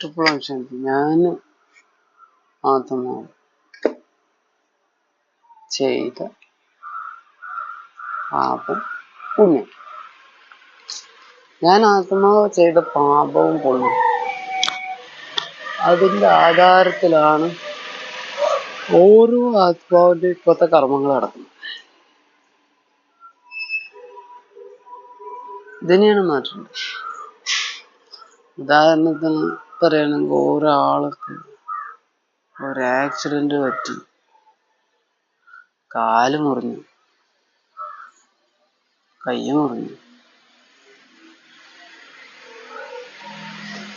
നൂറ്റപ്പോഴും option ഞാൻ മാത്രമാണ് ചെയ്ത പാപം പുണ്യം. ഞാൻ ആത്മാവ് ചെയ്ത പാപവും പുണ്യം. അതിന്റെ ആധാരത്തിലാണ് ഓരോ ആത്മാവിന്റെ ഇപ്പോഴത്തെ കർമ്മങ്ങൾ നടക്കുന്നത്. ഇതിനെയാണ് മാറ്റേണ്ടത് ഉദാഹരണത്തിന് പറയുകയാണെങ്കിൽ ഒരാൾക്ക് ഒരു ആക്സിഡന്റ് പറ്റി. കാൽ മുറിഞ്ഞു. കൈ മുറിഞ്ഞു.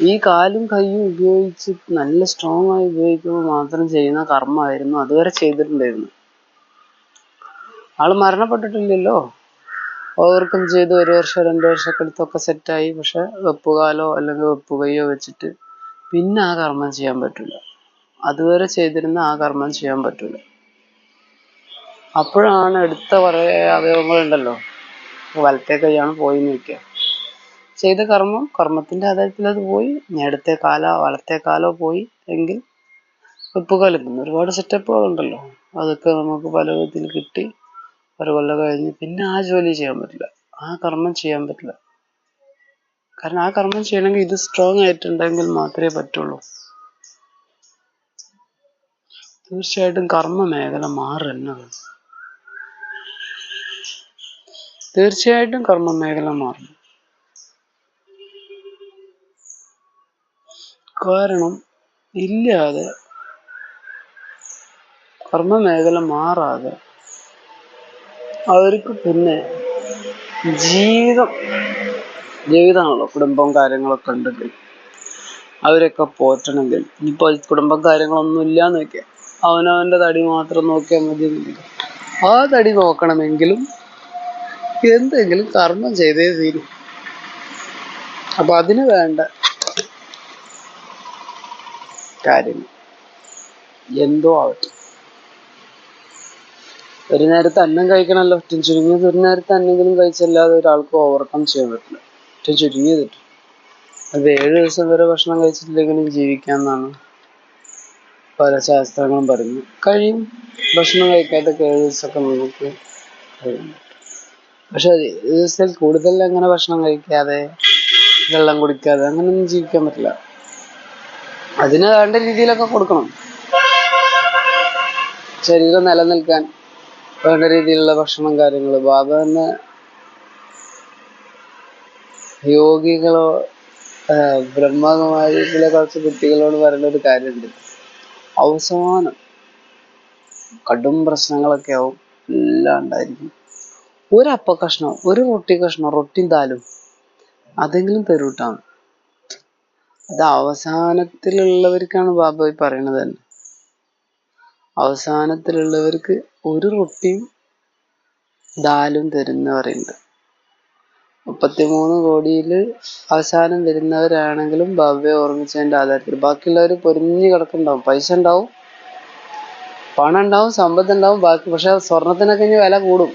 ഈ കാലും കൈയും ഉപയോഗിച്ച് നല്ല സ്ട്രോങ് ആയി ഉപയോഗിക്കുമ്പോൾ മാത്രം ചെയ്യുന്ന കർമ്മമായിരുന്നു. അതുവരെ ചെയ്തിട്ടുണ്ടായിരുന്നു. ആൾ മരണപ്പെട്ടിട്ടില്ലല്ലോ. ഓവർകം ചെയ്ത് ഒരു വർഷം രണ്ടു വർഷമൊക്കെ എടുത്തൊക്കെ സെറ്റായി പക്ഷെ വെപ്പുകാലോ അല്ലെങ്കിൽ വെപ്പുകയോ വെച്ചിട്ട് പിന്നെ ആ കർമ്മം ചെയ്യാൻ പറ്റില്ല അതുവരെ ചെയ്തിരുന്ന ആ കർമ്മം ചെയ്യാൻ പറ്റില്ല അപ്പോഴാണ് എടുത്ത കുറേ അവയവങ്ങളുണ്ടല്ലോ വലത്തെ കൈയാണ് പോയി നിൽക്കുക ചെയ്ത കർമ്മം കർമ്മത്തിന്റെ ആധാരത്തിൽ അത് പോയി. നേടത്തെ കാലോ വലത്തെ കാലോ പോയി എങ്കിൽ വെപ്പുകാലം പിന്നെ ഒരുപാട് സെറ്റപ്പുകളുണ്ടല്ലോ അതൊക്കെ നമുക്ക് പല വിധത്തിൽ കിട്ടി. ഒരു കൊല്ലം കഴിഞ്ഞ് പിന്നെ ആ ജോലി ചെയ്യാൻ പറ്റില്ല. ആ കർമ്മം ചെയ്യാൻ പറ്റില്ല. കാരണം ആ കർമ്മം ചെയ്യണമെങ്കിൽ ഇത് സ്ട്രോങ് ആയിട്ടുണ്ടെങ്കിൽ മാത്രമേ പറ്റുള്ളൂ. തീർച്ചയായിട്ടും കർമ്മ മേഖല മാറുന്നത് തീർച്ചയായിട്ടും കർമ്മ മേഖല മാറും. കാരണം ഇല്ലാതെ കർമ്മ മേഖല മാറാതെ അവർക്ക് പിന്നെ ജീവിതം ജീവിതമാണല്ലോ. കുടുംബവും കാര്യങ്ങളൊക്കെ ഉണ്ടെങ്കിൽ അവരൊക്കെ പോറ്റണമെങ്കിൽ. ഇനിയിപ്പോ കുടുംബം കാര്യങ്ങളൊന്നും ഇല്ലാന്ന് വെക്കാം. അവനവന്റെ തടി മാത്രം നോക്കിയാൽ മതി. ആ തടി നോക്കണമെങ്കിലും എന്തെങ്കിലും കർമ്മം ചെയ്തേ തീരും. അപ്പൊ അതിന് വേണ്ട കാര്യങ്ങൾ എന്തോ ആവട്ടെ. ഒരു നേരത്തെ അന്നം കഴിക്കണമല്ലോ ചുരുങ്ങിയത് ഒരു നേരത്തെ അന്നെങ്കിലും കഴിച്ചല്ലാതെ ഒരാൾക്ക് ഓവർകം ചെയ്യാൻ പറ്റില്ല. ഏറ്റവും ചുരുങ്ങിയത് അത് ഏഴ് ദിവസം വരെ ഭക്ഷണം കഴിച്ചിട്ടില്ലെങ്കിലും ജീവിക്കാമെന്നാണ് പല ശാസ്ത്രങ്ങളും പറയുന്നത്. കഴിയും. ഭക്ഷണം കഴിക്കാത്തൊക്കെ ഏഴ് ദിവസമൊക്കെ നമുക്ക് കഴിയും. പക്ഷെ ദിവസത്തിൽ കൂടുതൽ അങ്ങനെ ഭക്ഷണം കഴിക്കാതെ വെള്ളം കുടിക്കാതെ അങ്ങനെയൊന്നും ജീവിക്കാൻ പറ്റില്ല. അതിന് വേണ്ട രീതിയിലൊക്കെ കൊടുക്കണം. ശരീരം നിലനിൽക്കാൻ വേണ്ട രീതിയിലുള്ള ഭക്ഷണം കാര്യങ്ങൾ. ബാബ തന്നെ യോഗികളോ ബ്രഹ്മകുമാരിയിലെ കുറച്ച് കുട്ടികളോട് പറയുന്ന ഒരു കാര്യമുണ്ട്. അവസാനം കടും പ്രശ്നങ്ങളൊക്കെ ആവും. എല്ലാം ഉണ്ടായിരിക്കും. ഒരു അപ്പ കഷ്ണം ഒരു റൊട്ടി കഷ്ണം റൊട്ടിയും താലും അതെങ്കിലും തരൂട്ടാണ് അത് അവസാനത്തിലുള്ളവർക്കാണ് ബാബ പറയണത് തന്നെ. അവസാനത്തിലുള്ളവർക്ക് ഒരു റൊട്ടിയും ദാലും തരുന്ന പറയുന്നുണ്ട് മുപ്പത്തിമൂന്ന് കോടിയിൽ അവസാനം വരുന്നവരാണെങ്കിലും ഭവ്യ ഓർമ്മിച്ചതിന്റെ ആധാരത്തിൽ. ബാക്കിയുള്ളവർ പൊരിഞ്ഞു കിടക്കുന്നുണ്ടാവും. പൈസ ഉണ്ടാവും. പണം ഉണ്ടാവും സമ്പത്ത് ഉണ്ടാവും ബാക്കി പക്ഷെ സ്വർണത്തിനൊക്കെ ഇനി വില കൂടും.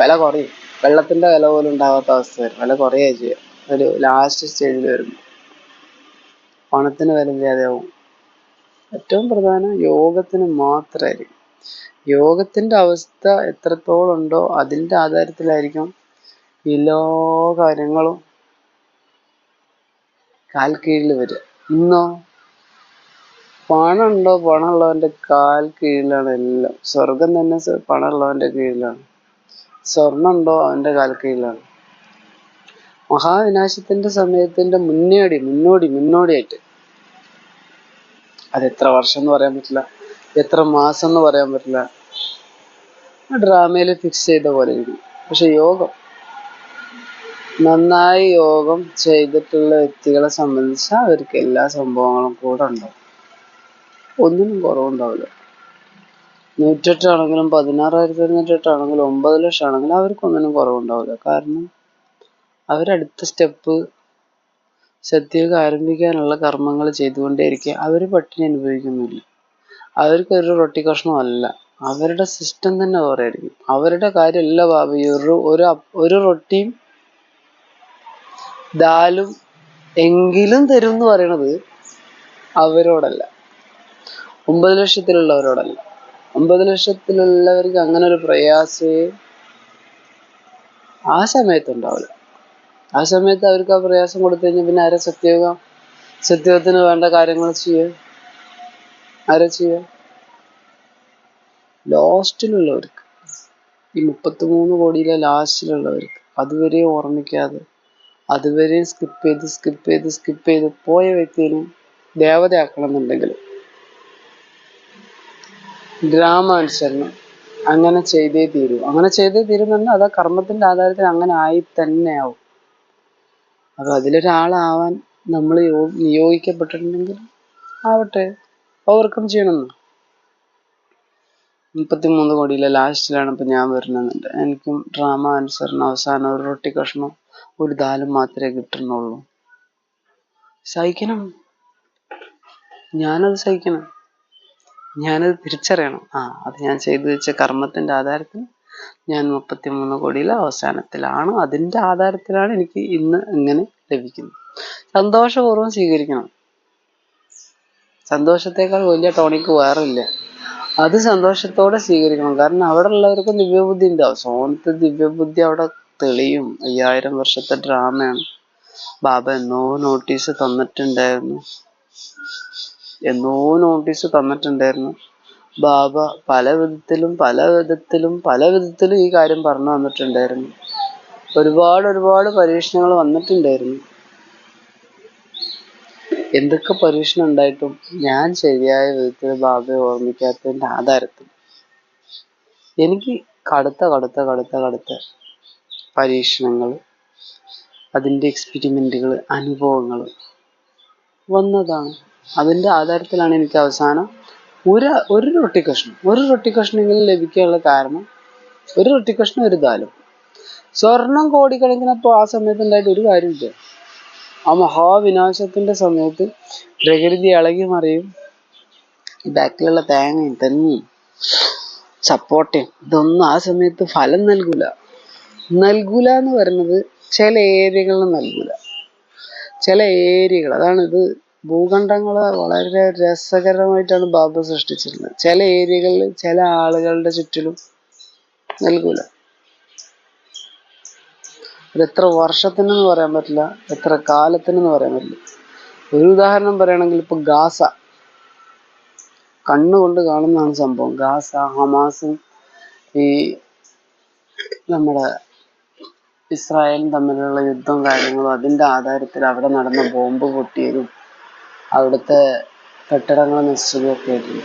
വില കുറയും. വെള്ളത്തിന്റെ വില പോലും ഉണ്ടാവാത്ത അവസ്ഥ വരും. വില കുറയുക ചെയ്യാം ഒരു ലാസ്റ്റ് സ്റ്റേജിൽ വരുമ്പോൾ. പണത്തിന് വില ഇല്ലാതെയാവും. ഏറ്റവും പ്രധാനം യോഗത്തിന് മാത്രമായിരിക്കും. യോഗത്തിന്റെ അവസ്ഥ എത്രത്തോളം ഉണ്ടോ അതിന്റെ ആധാരത്തിലായിരിക്കും എല്ലാ കാര്യങ്ങളും കാൽ കീഴിൽ വരിക. ഇന്നോ? പണമുണ്ടോ? പണുള്ളവന്റെ കാൽ കീഴിലാണ് എല്ലാം. സ്വർഗം തന്നെ പണുള്ളവന്റെ കീഴിലാണ്. സ്വർണമുണ്ടോ അവന്റെ കാൽ കീഴിലാണ്. മഹാവിനാശത്തിന്റെ സമയത്തിന്റെ മുന്നേടി മുന്നോടി മുന്നോടിയായിട്ട്. അത് എത്ര വർഷം എന്ന് പറയാൻ പറ്റില്ല. എത്ര മാസം എന്ന് പറയാൻ പറ്റില്ല. ഡ്രാമയിൽ ഫിക്സ് ചെയ്ത പോലെ ഇരിക്കും. പക്ഷെ യോഗം നന്നായി യോഗം ചെയ്തിട്ടുള്ള വ്യക്തികളെ സംബന്ധിച്ച് അവർക്ക് എല്ലാ സംഭവങ്ങളും കൂടെ ഉണ്ടാവും. ഒന്നിനും കുറവുണ്ടാവില്ല. നൂറ്റെട്ടാണെങ്കിലും പതിനാറായിരത്തി ഇരുന്നൂറ്റെട്ടാണെങ്കിലും ഒമ്പത് ലക്ഷം ആണെങ്കിലും അവർക്ക് ഒന്നിനും കുറവുണ്ടാവില്ല. കാരണം അവരടുത്ത സ്റ്റെപ്പ് സത്യയുഗം ആരംഭിക്കാനുള്ള കർമ്മങ്ങൾ ചെയ്തുകൊണ്ടേയിരിക്കുക അവർ പട്ടിണി അനുഭവിക്കുന്നില്ല. അവർക്ക് ഒരു റൊട്ടി കഷ്ണമല്ല. അവരുടെ സിസ്റ്റം തന്നെ വേറെ ആയിരിക്കും അവരുടെ കാര്യമല്ല ഭാവി. ഒരു ഒരു റൊട്ടിയും ദാലും എങ്കിലും തരും എന്ന് പറയണത് അവരോടല്ല. ഒമ്പത് ലക്ഷത്തിലുള്ളവരോടല്ല. ഒമ്പത് ലക്ഷത്തിലുള്ളവർക്ക് അങ്ങനെ ഒരു പ്രയാസമേ ആ സമയത്ത് ഉണ്ടാവില്ല ആ സമയത്ത് അവർക്ക് ആ പ്രയാസം കൊടുത്തു കഴിഞ്ഞാൽ പിന്നെ ആരെ സത്യയുഗം സത്യത്തിന് വേണ്ട കാര്യങ്ങൾ ചെയ്യുക ആരെ ചെയ്യുക ലാസ്റ്റിലുള്ളവർക്ക്. ഈ മുപ്പത്തിമൂന്ന് കോടിയിലെ ലാസ്റ്റിലുള്ളവർക്ക്. അതുവരെ ഓർമ്മിക്കാതെ അതുവരെ സ്കിപ്പ് ചെയ്ത് സ്കിപ്പ് ചെയ്ത് സ്കിപ്പ് ചെയ്ത് പോയ വ്യക്തിയിലും ദേവതയാക്കണം എന്നുണ്ടെങ്കിൽ ഗ്രാമാനുസരണം അങ്ങനെ ചെയ്തേ തീരൂ. അങ്ങനെ ചെയ്തേ തീരുന്നുണ്ട് അത് ആ കർമ്മത്തിന്റെ ആധാരത്തിൽ അങ്ങനെ ആയി തന്നെ ആവും. അപ്പൊ അതിലൊരാളാവാൻ നമ്മൾ നിയോഗിക്കപ്പെട്ടിട്ടുണ്ടെങ്കിൽ ആവട്ടെ ഓവർകം ചെയ്യണമെന്ന്. മുപ്പത്തിമൂന്ന് കോടിയിലെ ലാസ്റ്റിലാണ് ഇപ്പൊ ഞാൻ വരുന്നുണ്ട് എനിക്കും ഡ്രാമ അനുസരണം അവസാനം ഒരു റൊട്ടി കഷ്ണം ഒരു ദാലും മാത്രമേ കിട്ടുന്നുള്ളൂ. സഹിക്കണം. ഞാനത് സഹിക്കണം. ഞാനത് തിരിച്ചറിയണം. ആ അത് ഞാൻ ചെയ്തു വെച്ച കർമ്മത്തിന്റെ ആധാരത്തിൽ ഞാൻ മുപ്പത്തിമൂന്ന് കോടിയിലെ അവസാനത്തിലാണ്. അതിന്റെ ആധാരത്തിലാണ് എനിക്ക് ഇന്ന് ഇങ്ങനെ ലഭിക്കുന്നത്. സന്തോഷപൂർവം സ്വീകരിക്കണം. സന്തോഷത്തേക്കാൾ വലിയ ടോണിക്ക് വേറെ ഇല്ല അത് സന്തോഷത്തോടെ സ്വീകരിക്കണം. കാരണം അവിടെ ഉള്ളവർക്ക് ദിവ്യബുദ്ധി ഉണ്ടാവും സോനത്ത് ദിവ്യബുദ്ധി അവിടെ തെളിയും. അയ്യായിരം വർഷത്തെ ഡ്രാമയാണ്. ബാബ എന്നോ നോട്ടീസ് തന്നിട്ടുണ്ടായിരുന്നു. എന്നോ നോട്ടീസ് തന്നിട്ടുണ്ടായിരുന്നു. ബാബ പല വിധത്തിലും പല വിധത്തിലും പല വിധത്തിലും ഈ കാര്യം പറഞ്ഞു തന്നിട്ടുണ്ടായിരുന്നു. ഒരുപാട് ഒരുപാട് പരീക്ഷണങ്ങൾ വന്നിട്ടുണ്ടായിരുന്നു. എന്തൊക്കെ പരീക്ഷണം ഉണ്ടായിട്ടും ഞാൻ ശരിയായ വിധത്തിൽ ബാബയെ ഓർമ്മിക്കാത്തതിന്റെ ആധാരത്തിൽ. എനിക്ക് കടുത്ത കടുത്ത കടുത്ത കടുത്ത പരീക്ഷണങ്ങൾ അതിന്റെ എക്സ്പെരിമെന്റുകൾ അനുഭവങ്ങൾ വന്നതാണ്. അതിന്റെ ആധാരത്തിലാണ് എനിക്ക് അവസാനം ഒരു ഒരു റൊട്ടി കഷ്ണം ഒരു റൊട്ടി കഷ്ണമെങ്കിലും ലഭിക്കാനുള്ള കാരണം ഒരു റൊട്ടി കഷ്ണം ഒരു ദാലും. സ്വർണം കോടിക്കണക്കിനപ്പോൾ ആ സമയത്ത് ഉണ്ടായിട്ട് ഒരു കാര്യമില്ല. ആ മഹാവിനാശത്തിന്റെ സമയത്ത് പ്രകൃതി ഇളകി മറിയും ബാക്കിലുള്ള തേങ്ങയും തെങ്ങും സപ്പോർട്ടയും ഇതൊന്നും ആ സമയത്ത് ഫലം നൽകൂല. നൽകൂല എന്ന് പറയുന്നത് ചില ഏരിയകളിൽ നൽകൂല. ചില ഏരിയകൾ അതാണ് ഇത് ഭൂഖണ്ഡങ്ങൾ വളരെ രസകരമായിട്ടാണ് ബാബ സൃഷ്ടിച്ചിട്ടുള്ളത് ചില ഏരിയകളിൽ ചില ആളുകളുടെ ചുറ്റിലും നൽകൂല. എത്ര വർഷത്തിനെന്ന് പറയാൻ പറ്റില്ല എത്ര കാലത്തിനെന്ന് പറയാൻ പറ്റില്ല. ഒരു ഉദാഹരണം പറയുകയാണെങ്കിൽ ഇപ്പൊ ഗാസ. കണ്ണുകൊണ്ട് കാണുന്നതാണ് സംഭവം. ഗാസ ഹമാസും ഈ നമ്മുടെ ഇസ്രായേലും തമ്മിലുള്ള യുദ്ധം കാര്യങ്ങളും അതിന്റെ ആധാരത്തിൽ അവിടെ നടന്ന ബോംബ് പൊട്ടിയതും അവിടുത്തെ കെട്ടിടങ്ങൾ നശിച്ചതും ഒക്കെ ആയിരുന്നു.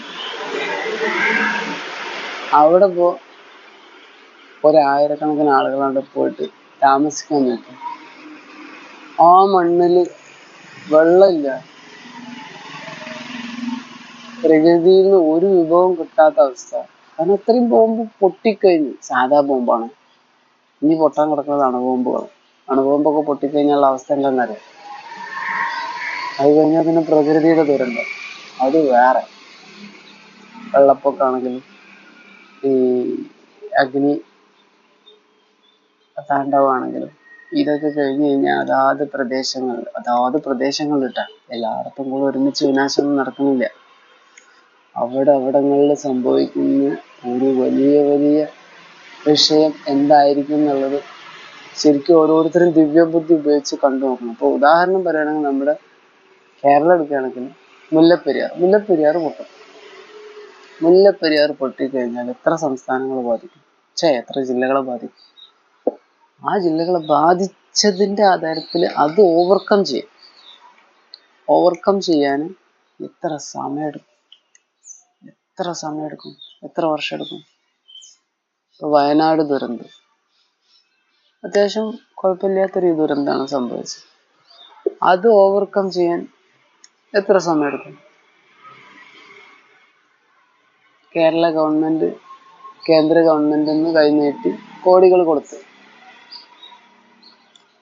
അവിടെ പോ ഒരായിരക്കണക്കിന് ആളുകൾ അവിടെ പോയിട്ട് താമസിക്കാൻ നോക്കി. ആ മണ്ണിൽ വെള്ളമില്ല. പ്രകൃതിയിൽ നിന്ന് ഒരു വിഭവം കിട്ടാത്ത അവസ്ഥ. കാരണം അത്രയും ബോംബ് പൊട്ടിക്കഴിഞ്ഞു. സാധാ ബോംബാണ്. ഇനി പൊട്ടാൻ കിടക്കുന്നത് അണുബോംബുകൾ അണുബോംബൊക്കെ പൊട്ടിക്കഴിഞ്ഞാൽ അവസ്ഥ എന്താണെന്നറിയാം അത് കഴിഞ്ഞാൽ പിന്നെ പ്രകൃതിയുടെ ദുരന്തം. അത് വേറെ. വെള്ളപ്പൊക്കാണെങ്കിലും ഈ അഗ്നി താണ്ഡവാണെങ്കിലും ഇതൊക്കെ കഴിഞ്ഞു കഴിഞ്ഞാൽ അതാത് പ്രദേശങ്ങൾ അതാത് പ്രദേശങ്ങളിലിട്ടാണ് എല്ലായിടത്തും കൂടെ ഒരുമിച്ച് വിനാശം നടക്കുന്നില്ല. അവിടെ അവിടങ്ങളിൽ സംഭവിക്കുന്ന ഒരു വലിയ വലിയ വിഷയം എന്തായിരിക്കും എന്നുള്ളത് ശരിക്കും ഓരോരുത്തരും ദിവ്യബുദ്ധി ഉപയോഗിച്ച് കണ്ടു നോക്കണം. അപ്പോൾ ഉദാഹരണം പറയുകയാണെങ്കിൽ നമ്മുടെ കേരളം എടുക്കുകയാണെങ്കിൽ മുല്ലപ്പെരിയാർ മുല്ലപ്പെരിയാർ പൊട്ടും. മുല്ലപ്പെരിയാർ പൊട്ടിക്കഴിഞ്ഞാൽ എത്ര സംസ്ഥാനങ്ങൾ ബാധിക്കും? ഛേ എത്ര ജില്ലകളെ ബാധിക്കും? ആ ജില്ലകളെ ബാധിച്ചതിന്റെ ആധാരത്തിൽ അത് ഓവർകം ചെയ്യും. ഓവർകം ചെയ്യാൻ എത്ര സമയം എടുക്കും? എത്ര സമയം എടുക്കും? എത്ര വർഷം എടുക്കും? വയനാട് ദുരന്തം. അത്യാവശ്യം കുഴപ്പമില്ലാത്തൊരു ദുരന്തമാണ് സംഭവിച്ചത്. അത് ഓവർകം ചെയ്യാൻ എത്ര സമയമെടുക്കും കേരള ഗവൺമെന്റ് കേന്ദ്ര ഗവൺമെന്റിന് കൈനീട്ടി കോടികൾ കൊടുത്തു.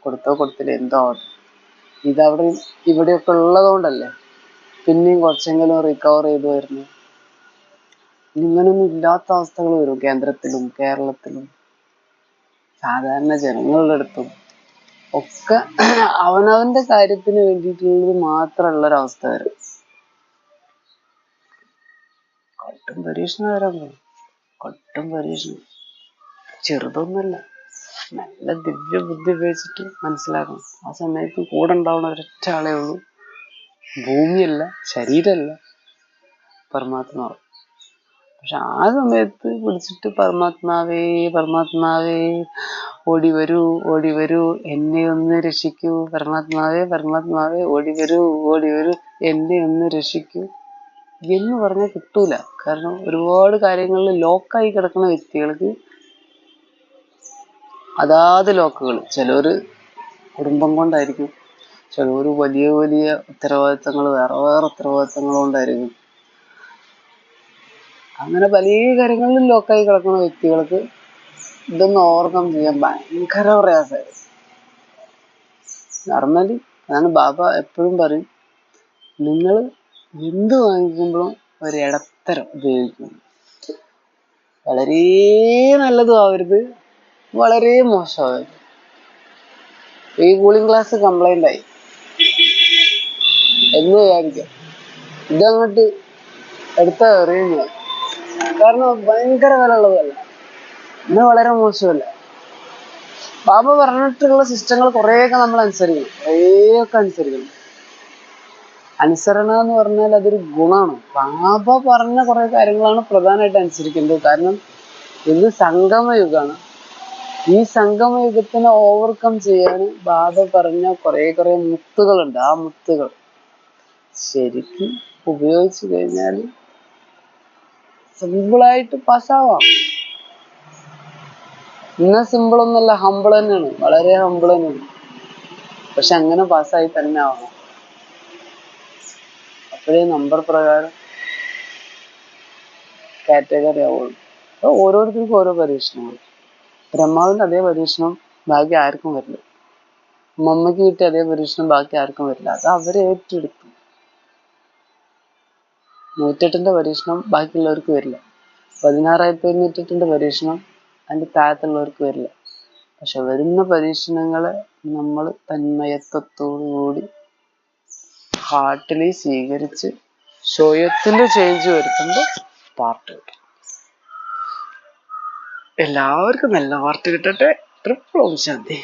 കൊടുത്തോ കൊടുത്തില്ല എന്തോ ആവട്ടെ. ഇതവിടെ ഇവിടെയൊക്കെ ഉള്ളതുകൊണ്ടല്ലേ പിന്നെയും കുറച്ചെങ്കിലും റിക്കവർ ചെയ്തു വരുന്നു ഇങ്ങനൊന്നും ഇല്ലാത്ത അവസ്ഥകൾ വരും കേന്ദ്രത്തിലും കേരളത്തിലും. സാധാരണ ജനങ്ങളുടെ അടുത്തും. ഒക്കെ അവനവന്റെ കാര്യത്തിന് വേണ്ടിയിട്ടുള്ളത് മാത്രമുള്ള ഒരവസ്ഥ വരും. കൊട്ടും പരീക്ഷണം വരാൻ കൊട്ടും പരീക്ഷണം. ചെറുതൊന്നുമല്ല നല്ല ദിവ്യ ബുദ്ധി ഉപയോഗിച്ചിട്ട് മനസ്സിലാക്കണം. ആ സമയത്ത് കൂടെ ഉണ്ടാവുന്ന ഒരൊറ്റ ആളേ ഉള്ളൂ. ഭൂമിയല്ല ശരീരമല്ല പരമാത്മാവ്. പക്ഷെ ആ സമയത്ത് പിടിച്ചിട്ട് പരമാത്മാവേ പരമാത്മാവേ ഓടി വരൂ ഓടി വരൂ എന്നെ ഒന്ന് രക്ഷിക്കൂ പരമാത്മാവേ പരമാത്മാവേ ഓടി വരൂ ഓടി വരൂ എന്നെ ഒന്ന് രക്ഷിക്കൂ എന്ന് പറഞ്ഞാൽ കിട്ടൂല. കാരണം ഒരുപാട് കാര്യങ്ങളിൽ ലോക്കായി കിടക്കുന്ന വ്യക്തികൾക്ക് അതാത് ലോക്കുകൾ. ചിലർ കുടുംബം കൊണ്ടായിരിക്കും. ചിലർ വലിയ വലിയ ഉത്തരവാദിത്തങ്ങൾ വേറെ വേറെ ഉത്തരവാദിത്തങ്ങൾ കൊണ്ടായിരിക്കും. അങ്ങനെ പല കാര്യങ്ങളിലും ലോക്കായി കിടക്കുന്ന വ്യക്തികൾക്ക് ഇതൊന്ന് ഓവർകം ചെയ്യാൻ ഭയങ്കര പ്രയാസമായിരുന്നു നോർമലി അതാണ് ബാബ എപ്പോഴും പറയും നിങ്ങൾ എന്ത് വാങ്ങിക്കുമ്പോഴും ഒരു ഇടത്തരം ഉപയോഗിക്കണം വളരെ നല്ലതും ആവരുത് വളരെ മോശമാവരുത് ഈ കൂളിംഗ് ഗ്ലാസ് കംപ്ലൈന്റ് ആയി. എന്ന് വിചാരിക്കാം. ഇതങ്ങോട്ട് എടുത്ത എറിയുന്നത് കാരണം ഭയങ്കര വില ഉള്ളതല്ല ഇന്ന് വളരെ മോശമല്ല. ബാബ പറഞ്ഞിട്ടുള്ള സിസ്റ്റങ്ങൾ കുറേയൊക്കെ നമ്മൾ അനുസരിക്കണം. കുറേയൊക്കെ അനുസരിക്കണം. അനുസരണ എന്ന് പറഞ്ഞാൽ അതൊരു ഗുണമാണ്. ബാബ പറഞ്ഞ കുറേ കാര്യങ്ങളാണ് പ്രധാനമായിട്ട് അനുസരിക്കേണ്ടത്. കാരണം ഇത് സംഗമയുഗമാണ്. ഈ സംഗമയുഗത്തിനെ ഓവർകം ചെയ്യാൻ ബാബ പറഞ്ഞ കുറേ കുറേ മുത്തുകളുണ്ട്. ആ മുത്തുകൾ ശരിക്കും ഉപയോഗിച്ചു കഴിഞ്ഞാൽ സിമ്പിളായിട്ട് പാസ്സാവാം. ഇന്ന സിമ്പിൾ ഒന്നല്ല ഹമ്പിൾ തന്നെയാണ്. വളരെ ഹമ്പിൾ തന്നെയാണ്. പക്ഷെ അങ്ങനെ പാസ്സായി തന്നെ ആവണം. അപ്പോഴേ നമ്പർ പ്രകാരം കാറ്റഗറി ആവുള്ളൂ. ഓരോരുത്തർക്കും ഓരോ പരീക്ഷണമാണ് ബ്രഹ്മാവിന്റെ അതേ പരീക്ഷണം ബാക്കി ആർക്കും വരില്ല. മമ്മയ്ക്ക് കിട്ടിയ അതേ പരീക്ഷണം ബാക്കി ആർക്കും വരില്ല. അത് അവരെ ഏറ്റെടുത്തു നൂറ്റെട്ടിന്റെ പരീക്ഷണം ബാക്കിയുള്ളവർക്ക് വരില്ല. പതിനാറായിരത്തി തൊണ്ണൂറ്റെട്ടിന്റെ പരീക്ഷണം അതിന്റെ താഴത്തുള്ളവർക്ക് വരില്ല. പക്ഷെ വരുന്ന പരീക്ഷണങ്ങളെ നമ്മൾ തന്മയത്വത്തോടു കൂടി ഹാർട്ടിലി സ്വീകരിച്ച് സ്വയത്തിന്റെ ചേഞ്ച് വരുത്തുമ്പോൾ പാർട്ട് കിട്ടും എല്ലാവർക്കും നല്ല പാർട്ട് കിട്ടട്ടെ. ട്രിപ്പിൾ ഓം ശാന്തി